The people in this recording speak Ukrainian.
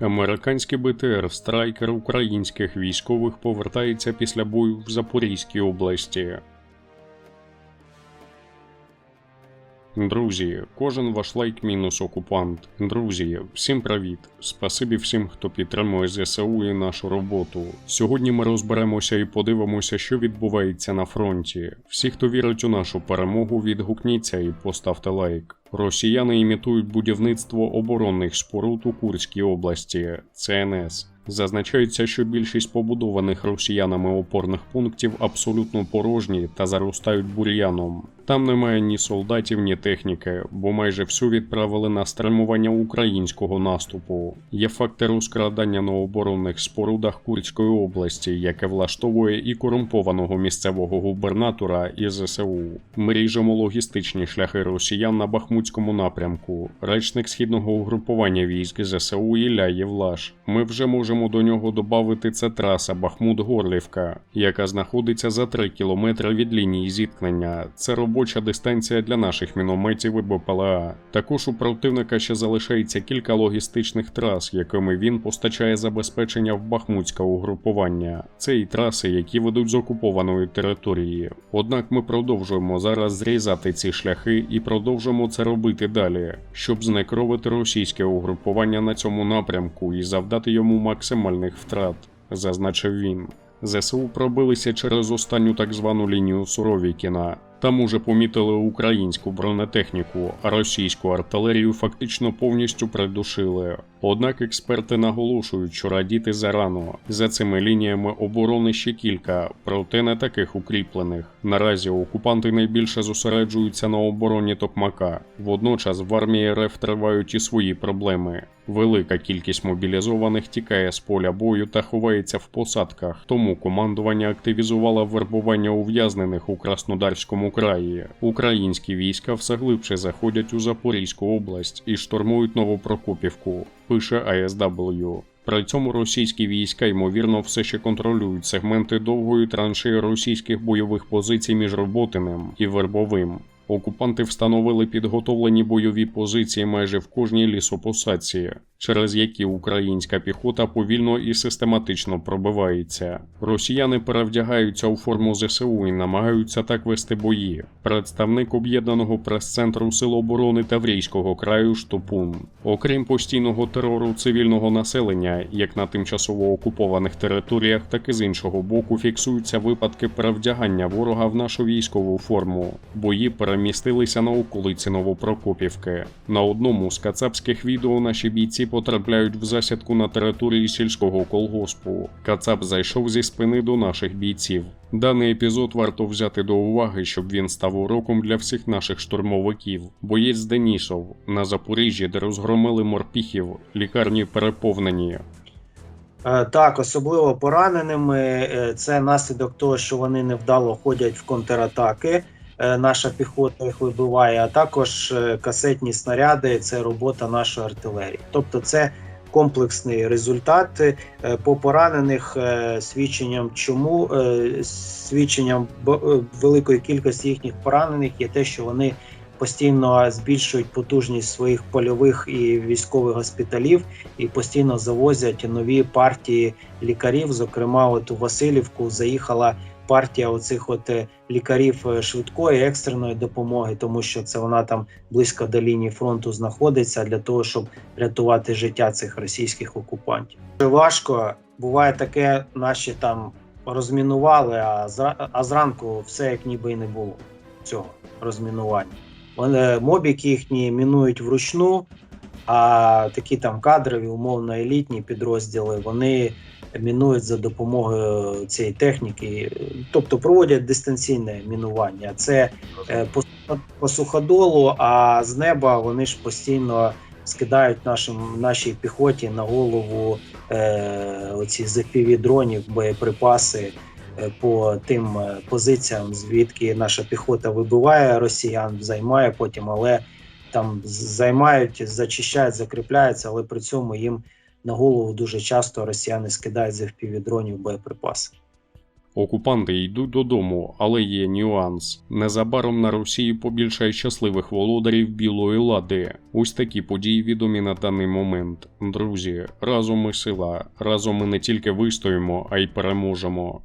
Американський БТР страйкер українських військових повертається після бою в Запорізькій області. Друзі, кожен ваш лайк мінус окупант. Друзі, всім привіт! Спасибі всім, хто підтримує ЗСУ і нашу роботу. Сьогодні ми розберемося і подивимося, що відбувається на фронті. Всі, хто вірить у нашу перемогу, відгукніться і поставте лайк. Росіяни імітують будівництво оборонних споруд у Курській області ЦНС. Зазначається, що більшість побудованих росіянами опорних пунктів абсолютно порожні та заростають бур'яном. Там немає ні солдатів, ні техніки, бо майже всю відправили на стримування українського наступу. Є факти розкрадання на оборонних спорудах Курської області, яке влаштовує і корумпованого місцевого губернатора і ЗСУ. Ми ріжемо логістичні шляхи росіян на Бахмутському напрямку. Речник східного угрупування військ ЗСУ Ілля Євлаш. Ми вже можемо до нього додати це траса Бахмут-Горлівка, яка знаходиться за 3 кілометри від лінії зіткнення. Це робоча дистанція для наших мінометів і БПЛА. Також у противника ще залишається кілька логістичних трас, якими він постачає забезпечення в Бахмутське угрупування. Це і траси, які ведуть з окупованої території. Однак ми продовжуємо зараз зрізати ці шляхи і продовжуємо це робити далі, щоб знекровити російське угрупування на цьому напрямку і завдати йому максимальних втрат, зазначив він. ЗСУ пробилися через останню так звану лінію Суровікіна. Там уже помітили українську бронетехніку, а російську артилерію фактично повністю придушили. Однак експерти наголошують, що радіти зарано. За цими лініями оборони ще кілька, проте не таких укріплених. Наразі окупанти найбільше зосереджуються на обороні Токмака. Водночас в армії РФ тривають і свої проблеми. Велика кількість мобілізованих тікає з поля бою та ховається в посадках. Тому командування активізувало вербування ув'язнених у Краснодарському краї. Українські війська все глибше заходять у Запорізьку область і штурмують Новопрокопівку. Пише АСW. При цьому російські війська ймовірно все ще контролюють сегменти довгої траншеї російських бойових позицій між Роботиним і Вербовим. Окупанти встановили підготовлені бойові позиції майже в кожній лісопосадці, через які українська піхота повільно і систематично пробивається. Росіяни перевдягаються у форму ЗСУ і намагаються так вести бої. Представник об'єднаного прес-центру Сил оборони Таврійського краю Штопун. Окрім постійного терору цивільного населення, як на тимчасово окупованих територіях, так і з іншого боку фіксуються випадки перевдягання ворога в нашу військову форму. Бої перемістилися на околиці Новопрокопівки. На одному з кацапських відео наші бійці потрапляють в засідку на території сільського колгоспу. Кацап зайшов зі спини до наших бійців. Даний епізод варто взяти до уваги, щоб він став уроком для всіх наших штурмовиків. Боєць Денісов на Запоріжжі, де розгромили морпіхів, лікарні переповнені. Е, Так, особливо пораненими. Е, Це наслідок того, що вони невдало ходять в контратаки. Е, Наша піхота їх вибиває, а також е, касетні снаряди це робота нашої артилерії. Тобто, це комплексний результат Е, по поранених свідченням, чому свідченням великої кількості їхніх поранених є те, що вони постійно збільшують потужність своїх польових і військових госпіталів і постійно завозять нові партії лікарів. Зокрема, от у Васильівку заїхала партія оцих от е, лікарів е, швидкої екстреної допомоги, тому що це вона там близько до лінії фронту знаходиться для того, щоб рятувати життя цих російських окупантів. Важко буває таке, наші там розмінували, а зранку все як ніби і не було цього розмінування. Вони мобіки їхні мінують вручну, а такі там кадрові, умовно елітні підрозділи, вони мінують за допомогою цієї техніки, тобто проводять дистанційне мінування. Це е, по, по суходолу, а з неба вони ж постійно скидають нашим нашій піхоті на голову е, оці запіві дронів, боєприпаси по тим е, позиціям, звідки наша піхота вибиває росіян, займає потім, але там займають, зачищають, закріпляються, але при цьому їм на голову дуже часто росіяни скидають з FPV дронів боєприпаси. Окупанти йдуть додому, але є нюанс. Незабаром на Росії побільшає щасливих володарів білої лади. Ось такі події відомі на даний момент. Друзі, разом ми сила, разом ми не тільки вистоїмо, а й переможемо.